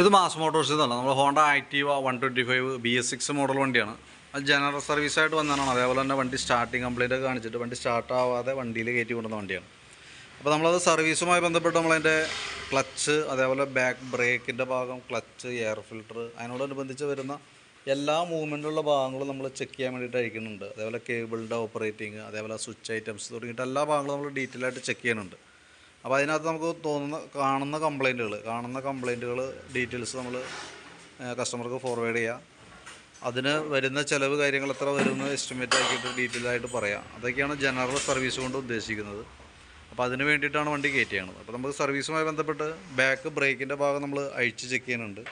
ഇത് mass motors ഇതാണ് നമ്മൾ Honda Activa one twenty five B S six model വണ്ടിയാണ്. അത് ജനറൽ സർവീസ് ആയിട്ട് വന്നതാണ്. അതേപോലെ തന്നെ വണ്ടി സ്റ്റാർട്ടിങ് കംപ്ലീറ്റ് ഒക്കെ കാണിച്ചിട്ട് വണ്ടി സ്റ്റാർട്ട് ആവാതെ വണ്ടിയിൽ കയറ്റി കൊണ്ടുവന്ന വണ്ടിയാണ്. അപ്പോൾ നമ്മളത് സർവീസുമായി ബന്ധപ്പെട്ട് നമ്മളതിന്റെ ക്ലച്ച് അതേപോലെ ബാക്ക് ബ്രേക്കിന്റെ ഭാഗം ക്ലച്ച് എയർ ഫിൽട്ടർ അതിനോടനുബന്ധിച്ച് വരുന്ന എല്ലാ മൂവ്മെന്റുള്ള ഭാഗങ്ങളും നമ്മൾ ചെക്ക് ചെയ്യാൻ വേണ്ടിയിട്ട് അയക്കുന്നുണ്ട്. അതേപോലെ കേബിളിന്റെ ഓപ്പറേറ്റിംഗ് അതേപോലെ സ്വിച്ച് ഐറ്റംസ് തുടങ്ങിയിട്ട് എല്ലാ ഭാഗങ്ങളും നമ്മൾ ഡീറ്റെയിൽ ആയിട്ട് ചെക്ക് ചെയ്യുന്നുണ്ട്. അപ്പോൾ അതിനകത്ത് നമുക്ക് തോന്നുന്ന കാണുന്ന കംപ്ലൈന്റുകൾ കാണുന്ന കംപ്ലൈന്റുകൾ ഡീറ്റെയിൽസ് നമ്മൾ കസ്റ്റമർക്ക് ഫോർവേഡ് ചെയ്യാം. അതിന് വരുന്ന ചിലവ് കാര്യങ്ങൾ എത്ര വരുമെന്ന് എസ്റ്റിമേറ്റ് ആക്കിയിട്ട് ഡീറ്റെയിൽ ആയിട്ട് പറയാം. അതൊക്കെയാണ് ജനറൽ സർവീസ് കൊണ്ട് ഉദ്ദേശിക്കുന്നത്. അപ്പോൾ അതിന് വേണ്ടിയിട്ടാണ് വണ്ടി കയറ്റി ചെയ്യണത് അപ്പോൾ നമുക്ക് സർവീസുമായി ബന്ധപ്പെട്ട് ബാക്ക് ബ്രേക്കിന്റെ ഭാഗം നമ്മൾ അഴിച്ച് ചെക്ക് ചെയ്യുന്നുണ്ട്.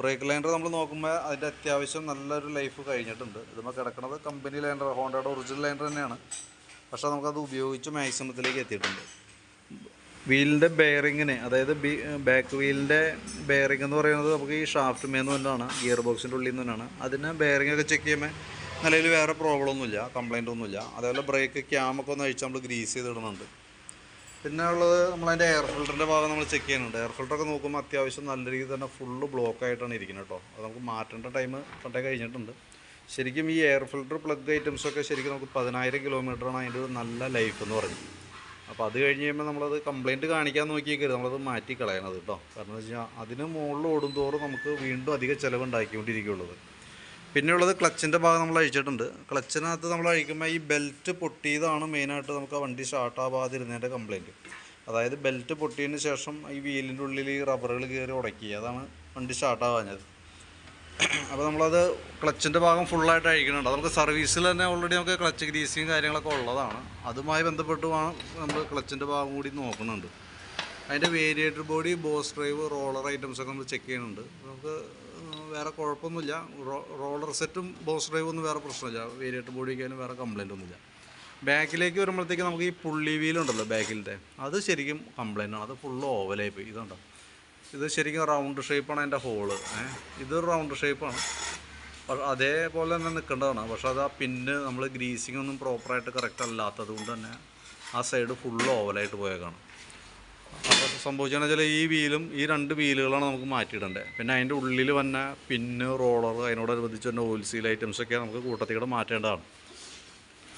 ബ്രേക്ക് ലൈനർ നമ്മൾ നോക്കുമ്പോൾ അതിന്റെ അത്യാവശ്യം നല്ലൊരു ലൈഫ് കഴിഞ്ഞിട്ടുണ്ട്. ഇതുമ്പോൾ കിടക്കുന്നത് കമ്പനി ലൈനർ ഹോണ്ടയുടെ ഒറിജിനൽ ലൈനർ തന്നെയാണ്. പക്ഷേ നമുക്കത് ഉപയോഗിച്ച് മാക്സിമത്തിലേക്ക് എത്തിയിട്ടുണ്ട്. വീലിന്റെ ബെയറിങ്ങിന് അതായത് ബാക്ക് വീലിന്റെ ബെയറിംഗ് എന്ന് പറയുന്നത് നമുക്ക് ഈ ഷാഫ്റ്റ് മേന്ന് തന്നെയാണ് ഗിയർ ബോക്സിന്റെ ഉള്ളിൽ നിന്ന് തന്നെയാണ് അതിന് ബെയറിംഗ് ഒക്കെ ചെക്ക് ചെയ്യുമ്പോൾ നിലയിൽ വേറെ പ്രോബ്ലം ഒന്നുമില്ല കംപ്ലൈന്റ് ഒന്നുമില്ല. അതേപോലെ ബ്രേക്ക് ക്യാമൊക്കെ ഒന്ന് അഴിച്ച് നമ്മൾ ഗ്രീസ് ചെയ്തിടുന്നുണ്ട് പിന്നെ ഉള്ളത് നമ്മളതിന്റെ എയർ ഫിൽറ്ററിന്റെ ഭാഗം നമ്മൾ ചെക്ക് ചെയ്യുന്നുണ്ട്. എയർ ഫിൽറ്ററൊക്കെ നോക്കുമ്പോൾ അത്യാവശ്യം നല്ല രീതിയിൽ തന്നെ ഫുള്ള് ബ്ലോക്ക് ആയിട്ടാണ് ഇരിക്കുന്നത് കേട്ടോ അത് നമുക്ക് മാറ്റേണ്ട ടൈം പണ്ടേ കഴിഞ്ഞിട്ടുണ്ട്. ശരിക്കും ഈ എയർ ഫിൽറ്റർ പ്ലഗ് ഐറ്റംസൊക്കെ ശരിക്കും നമുക്ക് പതിനായിരം കിലോമീറ്ററാണ് അതിന്റെ ഒരു നല്ല ലൈഫ് എന്ന് പറയുന്നത് അപ്പോൾ അത് കഴിഞ്ഞ് കഴിയുമ്പോൾ നമ്മളത് കംപ്ലയിന്റ് കാണിക്കാൻ നോക്കിയേക്കരുത്. നമ്മളത് മാറ്റി കളയണത് കേട്ടോ കാരണം എന്ന് വെച്ചാൽ അതിന് മുകളിൽ ഓടുന്തോറും നമുക്ക് വീണ്ടും അധിക ചിലവ് ഉണ്ടാക്കിക്കൊണ്ടിരിക്കുള്ളത് പിന്നെയുള്ളത് ക്ലച്ചിന്റെ ഭാഗം നമ്മൾ അഴിച്ചിട്ടുണ്ട്. ക്ലച്ചിനകത്ത് നമ്മൾ അഴിക്കുമ്പോൾ ഈ ബെൽറ്റ് പൊട്ടിയതാണ് മെയിനായിട്ട് നമുക്ക് ആ വണ്ടി സ്റ്റാർട്ട് ആവാതിരുന്നതിന്റെ കംപ്ലയിന്റ് അതായത് ബെൽറ്റ് പൊട്ടിയതിന് ശേഷം ഈ വീലിന്റെ ഉള്ളിൽ ഈ റബ്ബറുകൾ കയറി ഉടക്കി. അതാണ് വണ്ടി സ്റ്റാർട്ട് ആവാഞ്ഞത്. അപ്പോൾ നമ്മളത് ക്ലച്ചിന്റെ ഭാഗം ഫുള്ളായിട്ട് അഴിക്കുന്നുണ്ട്. അത് നമുക്ക് സർവീസിൽ തന്നെ ഓൾറെഡി നമുക്ക് ക്ലച്ച് ഗ്രീസിങ് കാര്യങ്ങളൊക്കെ ഉള്ളതാണ്. അതുമായി ബന്ധപ്പെട്ട് വേണം നമ്മൾ ക്ലച്ചിന്റെ ഭാഗം കൂടി നോക്കുന്നുണ്ട്. അതിന്റെ variator body boss drive roller items ഒക്കെ നമ്മൾ ചെക്ക് ചെയ്യുന്നുണ്ട്. നമുക്ക് വേറെ കുഴപ്പമൊന്നുമില്ല. റോളർ സെറ്റും ബോസ് ഡ്രൈവും ഒന്നും വേറെ പ്രശ്നമില്ല. വേരിയേറ്റർ ബോഡിക്കാനും വേറെ കംപ്ലൈന്റ് ഒന്നുമില്ല. ബാക്കിലേക്ക് വരുമ്പോഴത്തേക്ക് നമുക്ക് ഈ പുള്ളി വീലുണ്ടല്ലോ ബാക്കിലത്തെ അത് ശരിക്കും കംപ്ലൈന്റ് ആണ്. അത് ഫുള്ള് ഓവലായി പോയി. ഇതുണ്ടോ? ഇത് ശരിക്കും റൗണ്ട് ഷേപ്പാണ് അതിന്റെ ഹോൾ ഇത് റൗണ്ട് ഷേപ്പാണ് അതേപോലെ തന്നെ നിൽക്കേണ്ടതാണ് പക്ഷെ അത് ആ പിന്ന് നമ്മൾ ഗ്രീസിങ് ഒന്നും പ്രോപ്പറായിട്ട് കറക്റ്റ് അല്ലാത്തത് കൊണ്ട് തന്നെ ആ സൈഡ് ഫുള്ള് ഓവലായിട്ട് പോയേക്കാണ് അപ്പോൾ സംഭവിച്ചതെന്ന് വെച്ചാൽ ഈ വീലും ഈ രണ്ട് വീലുകളാണ് നമുക്ക് മാറ്റിയിടേണ്ടത് പിന്നെ അതിന്റെ ഉള്ളിൽ വന്ന പിന്ന് റോളർ അതിനോടനുബന്ധിച്ച് തന്നെ ഓയിൽ സീൽ ഐറ്റംസൊക്കെ നമുക്ക് കൂട്ടത്തിൽ കൂട്ടത്തിലൂടെ മാറ്റേണ്ടതാണ്.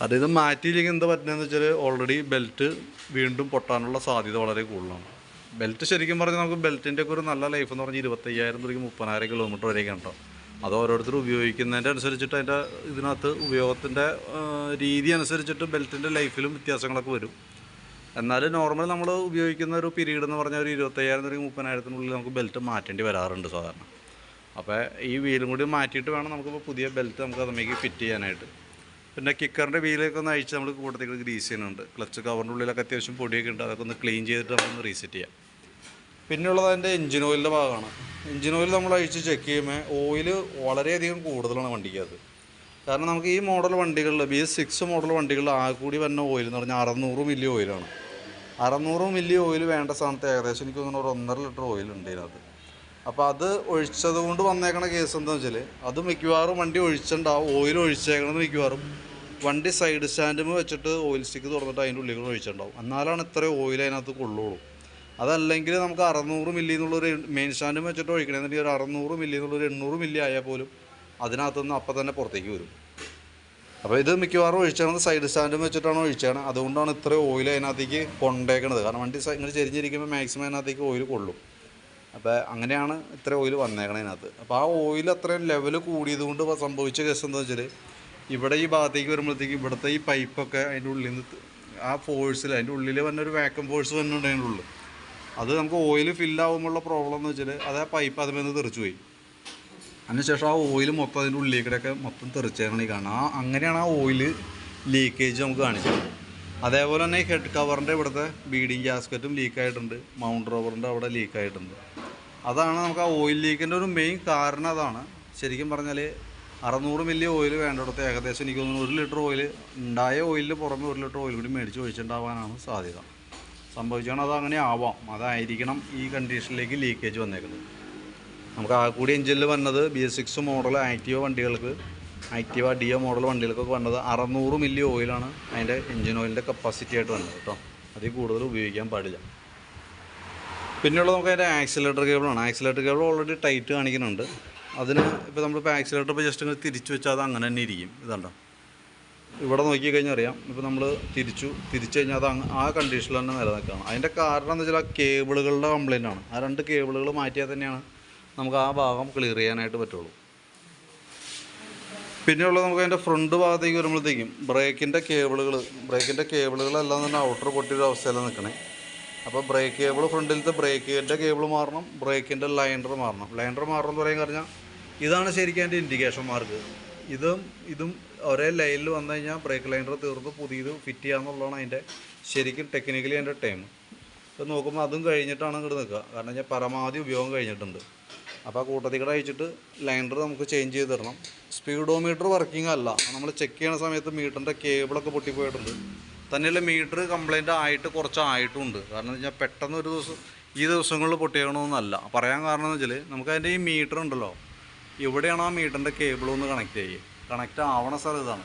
അത് ഇത് മാറ്റിയില്ലെങ്കിൽ എന്താ പറ്റുന്നതെന്ന് വെച്ചാൽ ഓൾറെഡി ബെൽറ്റ് വീണ്ടും പൊട്ടാനുള്ള സാധ്യത വളരെ കൂടുതലാണ്. ബെൽറ്റ് ശരിക്കും പറഞ്ഞാൽ നമുക്ക് ബെൽറ്റിന്റെ ഒക്കെ ഒരു നല്ല ലൈഫ് എന്ന് പറഞ്ഞാൽ ഇരുപത്തയ്യായിരം തുടങ്ങി മുപ്പതിനായിരം കിലോമീറ്റർ വരെയൊക്കെ ഉണ്ടോ? അത് ഓരോരുത്തർ ഉപയോഗിക്കുന്നതിന്റെ അനുസരിച്ചിട്ട് അതിന്റെ ഇതിനകത്ത് ഉപയോഗത്തിന്റെ രീതി അനുസരിച്ചിട്ട് ബെൽറ്റിന്റെ ലൈഫിലും വ്യത്യാസങ്ങളൊക്കെ വരും. എന്നാൽ നോർമൽ നമ്മൾ ഉപയോഗിക്കുന്ന ഒരു പീരീഡ് എന്ന് പറഞ്ഞാൽ ഒരു ഇരുപത്തയ്യായിരം തുടങ്ങി മുപ്പതിനായിരത്തിനുള്ളിൽ നമുക്ക് ബെൽറ്റ് മാറ്റേണ്ടി വരാറുണ്ട് സാധാരണ. അപ്പോൾ ഈ വീലും കൂടി മാറ്റിയിട്ട് വേണം നമുക്കിപ്പോൾ പുതിയ ബെൽറ്റ് നമുക്ക് അതിലേക്ക് ഫിറ്റ് ചെയ്യാനായിട്ട്. പിന്നെ കിക്കറിന്റെ വീലൊക്കെ ഒന്ന് അഴിച്ച് നമ്മൾ കൂട്ടത്തേക്ക് ഗ്രീസ് ചെയ്യുന്നുണ്ട്. ക്ലച്ച് കവറിന്റെ ഉള്ളിലൊക്കെ അത്യാവശ്യം പൊടിയൊക്കെ ഉണ്ട്. അതൊക്കെ ഒന്ന് ക്ലീൻ ചെയ്തിട്ട് നമുക്കൊന്ന് റീസെറ്റ് ചെയ്യാം. പിന്നെയുള്ളത് അതിന്റെ എഞ്ചിൻ ഓയിലിന്റെ ഭാഗമാണ്. എഞ്ചിൻ ഓയിൽ നമ്മൾ അഴിച്ച് ചെക്ക് ചെയ്യുമ്പോൾ ഓയിൽ വളരെയധികം കൂടുതലാണ് വണ്ടിക്കകത്ത്. കാരണം നമുക്ക് ഈ മോഡൽ വണ്ടികളിൽ ബി എസ് സിക്സ് മോഡൽ വണ്ടികളിൽ ആകെ കൂടി വരുന്ന ഓയിൽ എന്ന് പറഞ്ഞാൽ അറുന്നൂറ് മില്ലി ഓയിലാണ് അറുന്നൂറ് മില്ലി ഓയിൽ വേണ്ട സ്ഥാനത്ത് ഏകദേശം എനിക്ക് തോന്നുന്നു ഒരു ഒന്നര ലിറ്റർ ഓയിൽ ഉണ്ട് അപ്പോൾ അത് ഒഴിച്ചത് കൊണ്ട് വന്നേക്കണ കേസ് എന്താണെന്ന് വെച്ചാൽ അത് മിക്കവാറും വണ്ടി ഒഴിച്ചിട്ടുണ്ടാവും ഓയിൽ ഒഴിച്ചേക്കണത് മിക്കവാറും വണ്ടി സൈഡ് സ്റ്റാൻഡിൽ വെച്ചിട്ട് ഓയിൽ സ്റ്റിക്ക് തുറന്നിട്ട് അതിന്റെ ഉള്ളിൽ ഒഴിച്ചിട്ടുണ്ടാവും എന്നാലാണ് ഇത്രയും ഓയിൽ അതിനകത്ത് കൊള്ളുള്ളൂ. അതല്ലെങ്കിൽ നമുക്ക് അറുന്നൂറ് മില്ലി എന്നുള്ളൊരു മെയിൻ സ്റ്റാൻഡും വെച്ചിട്ട് ഒഴിക്കണമെന്നുണ്ടെങ്കിൽ ഒരു അറുന്നൂറ് മില്ലി എന്നുള്ളൊരു എണ്ണൂറ് മില്ലി ആയാൽ പോലും അതിനകത്തുനിന്ന് അപ്പം തന്നെ പുറത്തേക്ക് വരും. അപ്പോൾ ഇത് മിക്കവാറും ഒഴിച്ചാണ് സൈഡ് സ്റ്റാൻഡും വെച്ചിട്ടാണ് ഒഴിച്ചാണ്. അതുകൊണ്ടാണ് ഇത്ര ഓയിൽ അതിനകത്തേക്ക് കൊണ്ടേക്കണത്. കാരണം വണ്ടി ഇങ്ങനെ ചെരിഞ്ഞിരിക്കുമ്പോൾ മാക്സിമം അതിനകത്തേക്ക് ഓയിൽ കൊള്ളും. അപ്പോൾ അങ്ങനെയാണ് ഇത്ര ഓയിൽ വന്നേക്കണത് അതിനകത്ത്. അപ്പോൾ ആ ഓയിൽ അത്രയും ലെവൽ കൂടിയതുകൊണ്ട് സംഭവിച്ച കേസ് എന്താ വെച്ചാൽ ഇവിടെ ഈ ഭാഗത്തേക്ക് വരുമ്പോഴത്തേക്ക് ഇവിടുത്തെ ഈ പൈപ്പൊക്കെ അതിന്റെ ഉള്ളിൽ നിന്ന് ആ ഫോഴ്സിൽ അതിന്റെ ഉള്ളിൽ വന്നൊരു വാക്കം ഫോഴ്സ് വന്നിട്ടുണ്ട് അതിന്റെ ഉള്ളിൽ അത് നമുക്ക് ഓയിൽ ഫില്ലാകുമ്പോഴുള്ള പ്രോബ്ലം എന്ന് വെച്ചാൽ അത് ആ പൈപ്പ് അതിൽ നിന്ന് തെറിച്ചു പോയി. അതിനുശേഷം ആ ഓയിൽ മൊത്തം അതിന്റെ ഉള്ളിലേക്കിടയൊക്കെ മൊത്തം തെറിച്ചാണ് ഈ കാണാം ആ അങ്ങനെയാണ് ആ ഓയിൽ ലീക്കേജ് നമുക്ക് കാണിച്ചത്. അതേപോലെ തന്നെ ഈ ഹെഡ് കവറിന്റെ ഇവിടുത്തെ ബീഡിങ് ഗ്യാസ്കറ്റും ലീക്കായിട്ടുണ്ട് മൗണ്ട് റോവറിന്റെ അവിടെ ലീക്കായിട്ടുണ്ട് അതാണ് നമുക്ക് ആ ഓയിൽ ലീക്കിന്റെ ഒരു മെയിൻ കാരണം അതാണ്. ശരിക്കും പറഞ്ഞാൽ അറുന്നൂറ് മില്ലി ഓയിൽ വേണ്ടിടത്ത് ഏകദേശം എനിക്ക് തോന്നുന്നു ഒരു ലിറ്റർ ഓയിൽ ഉണ്ടായ ഓയിലിന് പുറമെ ഒരു ലിറ്റർ ഓയിൽ കൂടി മേടിച്ച് ഒഴിച്ചിട്ടുണ്ടാവാനാണ് സാധ്യത. സംഭവിച്ചാണ് അത് അങ്ങനെ ആവാം. അതായിരിക്കണം ഈ കണ്ടീഷനിലേക്ക് ലീക്കേജ് വന്നേക്കുന്നത്. നമുക്ക് ആ കൂടി എഞ്ചിനിൽ വന്നത് B S six model Activa വണ്ടികൾക്ക് ആക്റ്റീവ ഡി എ മോഡൽ വണ്ടികൾക്കൊക്കെ വന്നത് അറുന്നൂറ് മില്ലി ഓയിലാണ് അതിന്റെ എഞ്ചിൻ ഓയിലിന്റെ കപ്പാസിറ്റി ആയിട്ട് വന്നത് കേട്ടോ. അതിൽ കൂടുതൽ ഉപയോഗിക്കാൻ പാടില്ല. പിന്നെയുള്ള നമുക്ക് അതിന്റെ ആക്സിലേറ്റർ കേബിളാണ് ആക്സിലേറ്റർ കേബിൾ ഓൾറെഡി ടൈറ്റ് കാണിക്കുന്നുണ്ട്. അതിന് ഇപ്പോൾ നമ്മളിപ്പോൾ ആക്സിലേറ്റർ ഇപ്പോൾ ജസ്റ്റ് ഇങ്ങനെ തിരിച്ചു വെച്ചാൽ അത് അങ്ങനെ തന്നെ ഇരിക്കും. ഇതുണ്ടോ? ഇവിടെ നോക്കിക്കഴിഞ്ഞാൽ അറിയാം. ഇപ്പോൾ നമ്മൾ തിരിച്ചു തിരിച്ചു കഴിഞ്ഞാൽ അത് ആ കണ്ടീഷനിൽ തന്നെ നിലനിൽക്കുകയാണ് അതിന്റെ കാരണം എന്ന് വെച്ചാൽ ആ കേബിളുകളുടെ കംപ്ലൈന്റ് ആണ്. ആ രണ്ട് കേബിളുകൾ മാറ്റിയാൽ തന്നെയാണ് നമുക്ക് ആ ഭാഗം ക്ലിയർ ചെയ്യാനായിട്ട് പറ്റുള്ളൂ. പിന്നെയുള്ളത് നമുക്ക് അതിന്റെ ഫ്രണ്ട് ഭാഗത്തേക്ക് വരുമ്പോഴത്തേക്കും ബ്രേക്കിന്റെ കേബിളുകൾ ബ്രേക്കിന്റെ കേബിളുകളെല്ലാം തന്നെ ഔട്ടർ പൊട്ടിയൊരു അവസ്ഥയിലാണ് നിൽക്കണേ അപ്പോൾ ബ്രേക്ക് കേബിൾ ഫ്രണ്ടിലത്തെ ബ്രേക്കിന്റെ കേബിൾ മാറണം ബ്രേക്കിന്റെ ലൈൻഡർ മാറണം. ലൈൻഡർ മാറണം എന്ന് പറയാൻ കഴിഞ്ഞാൽ ഇതാണ് ശരിക്കും അതിന്റെ ഇൻഡിക്കേഷൻ മാർക്ക് ഇതും ഇതും ഒരേ ലൈനിൽ വന്നു കഴിഞ്ഞാൽ ബ്രേക്ക് ലൈനർ തീർത്ത് പുതിയത് ഫിറ്റ് ചെയ്യാന്നുള്ളതാണ് അതിന്റെ ശരിക്കും ടെക്നിക്കലി അതിന്റെ ടൈം ഇത് നോക്കുമ്പോൾ അതും കഴിഞ്ഞിട്ടാണ് ഇങ്ങോട്ട് നിൽക്കുക കാരണം ഞാൻ പരമാവധി ഉപയോഗം കഴിഞ്ഞിട്ടുണ്ട്. അപ്പോൾ ആ കൂട്ടത്തിൽ കൂടെ അയച്ചിട്ട് ലൈനർ നമുക്ക് ചേഞ്ച് ചെയ്ത് തരണം. സ്പീഡോമീറ്റർ വർക്കിംഗ് അല്ല. നമ്മൾ ചെക്ക് ചെയ്യുന്ന സമയത്ത് മീറ്ററിന്റെ കേബിളൊക്കെ പൊട്ടിപ്പോയിട്ടുണ്ട്. തന്നെയല്ല മീറ്റർ കംപ്ലൈന്റ് ആയിട്ട് കുറച്ച് ആയിട്ടുമുണ്ട് കാരണം എന്ന് വെച്ചാൽ പെട്ടെന്ന് ഒരു ദിവസം ഈ ദിവസങ്ങളിൽ പൊട്ടിയണമെന്നല്ല പറയാൻ കാരണം എന്ന് വെച്ചാൽ നമുക്ക് അതിന്റെ ഈ മീറ്റർ ഉണ്ടല്ലോ. ഇവിടെയാണ് ആ മീറ്ററിന്റെ കേബിൾ ഒന്ന് കണക്ട് ചെയ്യുക കണക്റ്റ് ആവണ സ്ഥലം ഇതാണ്.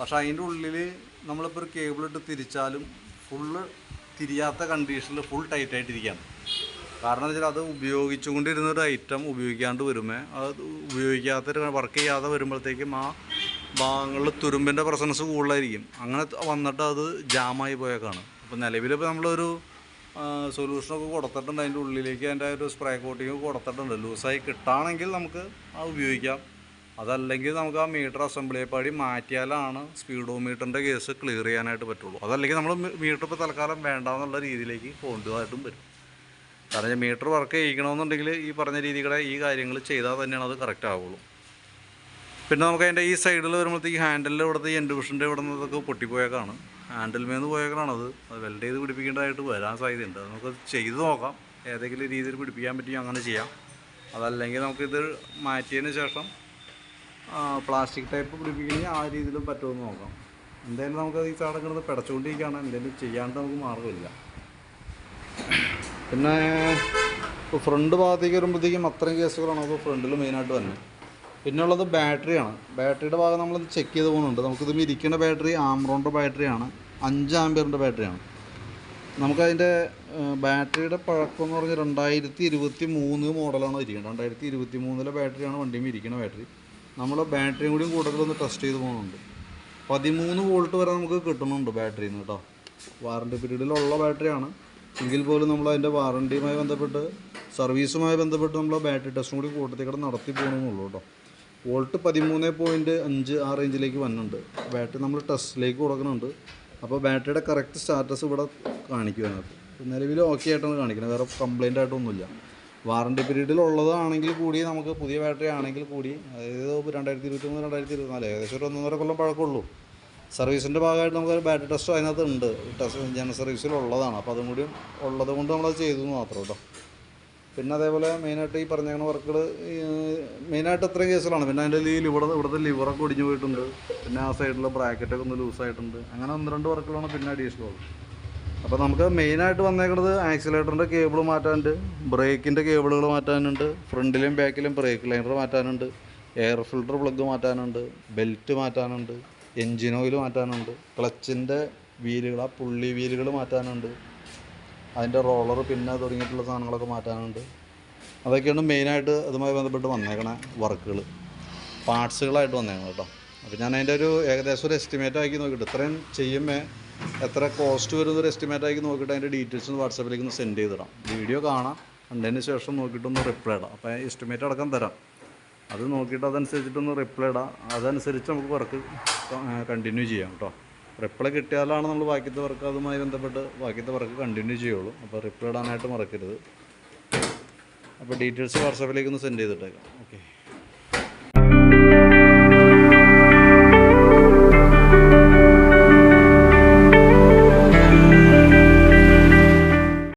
പക്ഷേ അതിന്റെ ഉള്ളിൽ നമ്മളിപ്പോൾ ഒരു കേബിൾ ഇട്ട് തിരിച്ചാലും ഫുള്ള് തിരിയാത്ത കണ്ടീഷനിൽ ഫുൾ ടൈറ്റ് ആയിട്ടിരിക്കുകയാണ് കാരണം എന്ന് വെച്ചാൽ അത് ഉപയോഗിച്ചുകൊണ്ടിരുന്ന ഒരു ഐറ്റം ഉപയോഗിക്കാണ്ട് വരുമ്പോൾ അത് ഉപയോഗിക്കാത്ത വർക്ക് ചെയ്യാതെ വരുമ്പോഴത്തേക്കും ആ ഭാഗങ്ങളിൽ തുരുമ്പിന്റെ പ്രസൻസ് കൂടുതലായിരിക്കും. അങ്ങനെ വന്നിട്ട് അത് ജാമായി പോയേക്കാണ്. അപ്പോൾ നിലവിലിപ്പോൾ നമ്മളൊരു സൊല്യൂഷനൊക്കെ കൊടുത്തിട്ടുണ്ട്. അതിന്റെ ഉള്ളിലേക്ക് അതിന്റെ ഒരു സ്പ്രേ കോട്ടിങ് കൊടുത്തിട്ടുണ്ട്. ലൂസായി കിട്ടുകയാണെങ്കിൽ നമുക്ക് അത് ഉപയോഗിക്കാം. അതല്ലെങ്കിൽ നമുക്ക് ആ മീറ്റർ അസംബ്ലി പാടി മാറ്റിയാലാണ് സ്പീഡോമീറ്ററിന്റെ കേസ് ക്ലിയർ ചെയ്യാനായിട്ട് പറ്റുള്ളൂ. അതല്ലെങ്കിൽ നമ്മൾ മീറ്റർ ഇപ്പോൾ തൽക്കാലം വേണ്ടാന്നുള്ള രീതിയിലേക്ക് പോകേണ്ടതായിട്ടും വരും കാരണം മീറ്റർ വർക്ക് ചെയ്യിക്കണമെന്നുണ്ടെങ്കിൽ ഈ പറഞ്ഞ രീതികളെ ഈ കാര്യങ്ങൾ ചെയ്താൽ തന്നെയാണ് അത് കറക്റ്റ് ആവുള്ളൂ. പിന്നെ നമുക്ക് അതിന്റെ ഈ സൈഡിൽ വരുമ്പോഴത്തേക്ക് ഹാൻഡിലിന്റെ ഇവിടുത്തെ എൻഡ് ബുഷിന്റെ ഇവിടെ നിന്നതൊക്കെ പൊട്ടിപ്പോയേക്കാണ് ഹാൻഡിൽ മേന്ന് അത് വെൽഡ് ചെയ്ത് പിടിപ്പിക്കേണ്ടതായിട്ട് വരാൻ സാധ്യതയുണ്ട്. നമുക്ക് ചെയ്ത് നോക്കാം. ഏതെങ്കിലും രീതിയിൽ പിടിപ്പിക്കാൻ പറ്റിയോ അങ്ങനെ ചെയ്യാം. അതല്ലെങ്കിൽ നമുക്കിത് മാറ്റിയതിന് ശേഷം പ്ലാസ്റ്റിക് ടൈപ്പ് പിടിപ്പിക്കണമെങ്കിൽ ആ രീതിയിലും പറ്റുമെന്ന് നോക്കാം. എന്തായാലും നമുക്കത് ഈ സാധനം കിടന്ന് പിടച്ചുകൊണ്ടിരിക്കുകയാണ് എന്തെങ്കിലും ചെയ്യാണ്ട് നമുക്ക് മാർഗമില്ല പിന്നെ ഫ്രണ്ട് ഭാഗത്തേക്ക് വരുമ്പോഴത്തേക്കും അത്രയും കേസുകളാണ്. അപ്പോൾ ഫ്രണ്ടിൽ മെയിനായിട്ട് വരുന്നത് പിന്നെ ഉള്ളത് ബാറ്ററിയാണ് ബാറ്ററിയുടെ ഭാഗം നമ്മളത് ചെക്ക് ചെയ്ത് പോകുന്നുണ്ട്. നമുക്കിത് ഇരിക്കുന്ന ബാറ്ററി ആംറോണിന്റെ ബാറ്ററിയാണ് അഞ്ച് ആംബിയറിന്റെ ബാറ്ററിയാണ് നമുക്കതിന്റെ ബാറ്ററിയുടെ പഴക്കം എന്ന് പറഞ്ഞാൽ രണ്ടായിരത്തി ഇരുപത്തി മൂന്ന് മോഡലാണ് ഇരിക്കുന്നത് രണ്ടായിരത്തി ഇരുപത്തി മൂന്നിലെ ബാറ്ററിയാണ് വണ്ടിയിൽ ഇരിക്കുന്ന ബാറ്ററി നമ്മൾ ബാറ്ററിയും കൂടിയും കൂടുതലൊന്ന് ടെസ്റ്റ് ചെയ്ത് പോകുന്നുണ്ട്. പതിമൂന്ന് വോൾട്ട് വരെ നമുക്ക് കിട്ടുന്നുണ്ട് ബാറ്ററിയിൽ നിന്ന് കേട്ടോ. വാറണ്ടി പീരീഡിലുള്ള ബാറ്ററിയാണ് എങ്കിൽ പോലും നമ്മൾ അതിന്റെ വാറണ്ടിയുമായി ബന്ധപ്പെട്ട് സർവീസുമായി ബന്ധപ്പെട്ട് നമ്മൾ ബാറ്ററി ടെസ്റ്റും കൂടി കൂട്ടത്തിൽ കൂടെ നടത്തി പോകണമെന്നുള്ളൂ കേട്ടോ. വോൾട്ട് പതിമൂന്ന് പോയിന്റ് അഞ്ച് ആ റേഞ്ചിലേക്ക് വന്നിട്ടുണ്ട്. ബാറ്ററി നമ്മൾ ടെസ്റ്റിലേക്ക് കൊടുക്കുന്നുണ്ട്. അപ്പോൾ ബാറ്ററിയുടെ കറക്റ്റ് സ്റ്റാറ്റസ് ഇവിടെ കാണിക്കും അതിനകത്ത് നിലവിൽ ഓക്കെ ആയിട്ടാണ് കാണിക്കുന്നത്. വേറെ കംപ്ലൈന്റ് ആയിട്ടൊന്നുമില്ല. വാറണ്ടി പീരീഡിൽ ഉള്ളതാണെങ്കിൽ കൂടി നമുക്ക് പുതിയ ബാറ്ററി ആണെങ്കിൽ കൂടി അതായത് രണ്ടായിരത്തി ഇരുപത്തി മൂന്ന് രണ്ടായിരത്തി ഇരുപത്തിനാല് ഏകദേശം ഒരു ഒന്നൊന്നര കൊല്ലം പഴക്കമുള്ളൂ. സർവീസിന്റെ ഭാഗമായിട്ട് നമുക്ക് ബാറ്ററി ടെസ്റ്റ് അതിനകത്ത് ഉണ്ട്. ടെസ്റ്റ് ജനറൽ സർവീസിൽ ഉള്ളതാണ്. അപ്പോൾ അതും കൂടി ഉള്ളത് കൊണ്ട് നമ്മളത് ചെയ്തു എന്ന് മാത്രം കേട്ടോ. പിന്നെ അതേപോലെ മെയിനായിട്ട് ഈ പറഞ്ഞ വർക്കുകൾ മെയിനായിട്ട് ഇത്രയും കേസുകളാണ്. പിന്നെ അതിന്റെ ഈ ലിവർ ഇവിടുത്തെ ലിവറൊക്കെ ഒടിഞ്ഞു പോയിട്ടുണ്ട്. പിന്നെ ആ സൈഡിലെ ബ്രാക്കറ്റൊക്കെ ഒന്ന് ലൂസായിട്ടുണ്ട് അങ്ങനെ ഒന്ന് രണ്ട് വർക്കുകളാണ് പിന്നെ അഡീഷണൽ ഉള്ളത്. അപ്പോൾ നമുക്ക് മെയിനായിട്ട് വന്നേക്കുന്നത് ആക്സിലേറ്ററിന്റെ കേബിൾ മാറ്റാനുണ്ട് ബ്രേക്കിന്റെ കേബിളുകൾ മാറ്റാനുണ്ട് ഫ്രണ്ടിലും ബാക്കിലും ബ്രേക്ക് ലൈനർ മാറ്റാനുണ്ട് എയർ ഫിൽട്ടർ പ്ലഗ് മാറ്റാനുണ്ട് ബെൽറ്റ് മാറ്റാനുണ്ട് എൻജിൻ ഓയിൽ മാറ്റാനുണ്ട് ക്ലച്ചിന്റെ വീലുകൾ ആ പുള്ളി വീലുകൾ മാറ്റാനുണ്ട്. അതിന്റെ റോളർ പിന്നെ തുടങ്ങിയിട്ടുള്ള സാധനങ്ങളൊക്കെ മാറ്റാനുണ്ട്. അതൊക്കെയാണ് മെയിനായിട്ട് അതുമായി ബന്ധപ്പെട്ട് വന്നേക്കണ വർക്കുകൾ പാർട്സുകളായിട്ട് വന്നേക്കണം കേട്ടോ അപ്പോൾ ഞാൻ അതിന്റെ ഒരു ഏകദേശം ഒരു എസ്റ്റിമേറ്റ് ആക്കി നോക്കിയിട്ട് ഇത്രയും ചെയ്യുമ്പോൾ എത്ര കോസ്റ്റ് വരും ഒരു എസ്റ്റിമേറ്റ് ആക്കി നോക്കിയിട്ട് അതിന്റെ ഡീറ്റെയിൽസ് ഒന്ന് വാട്സാപ്പിലേക്ക് ഒന്ന് സെൻഡ് ചെയ്തിടാം വീഡിയോ കാണാം കണ്ടതിന് ശേഷം നോക്കിയിട്ടൊന്ന് റിപ്ലൈ ഇടാം. അപ്പോൾ എസ്റ്റിമേറ്റ് അടക്കം തരാം. അത് നോക്കിയിട്ട് അതനുസരിച്ചിട്ടൊന്ന് റിപ്ലൈ ഇടാം. അതനുസരിച്ച് നമുക്ക് വർക്ക് കണ്ടിന്യൂ ചെയ്യാം കേട്ടോ റിപ്ലൈ കിട്ടിയാലാണ് നമ്മൾ ബാക്കിയത്തെ വർക്ക് അതുമായി ബന്ധപ്പെട്ട് ബാക്കിയത്തെ വർക്ക് കണ്ടിന്യൂ ചെയ്യുള്ളൂ. അപ്പോൾ റിപ്ലൈ ഇടാനായിട്ട് മറക്കരുത്. അപ്പോൾ ഡീറ്റെയിൽസ് വാട്സാപ്പിലേക്ക് ഒന്ന് സെൻഡ് ചെയ്തിട്ടേക്കാം.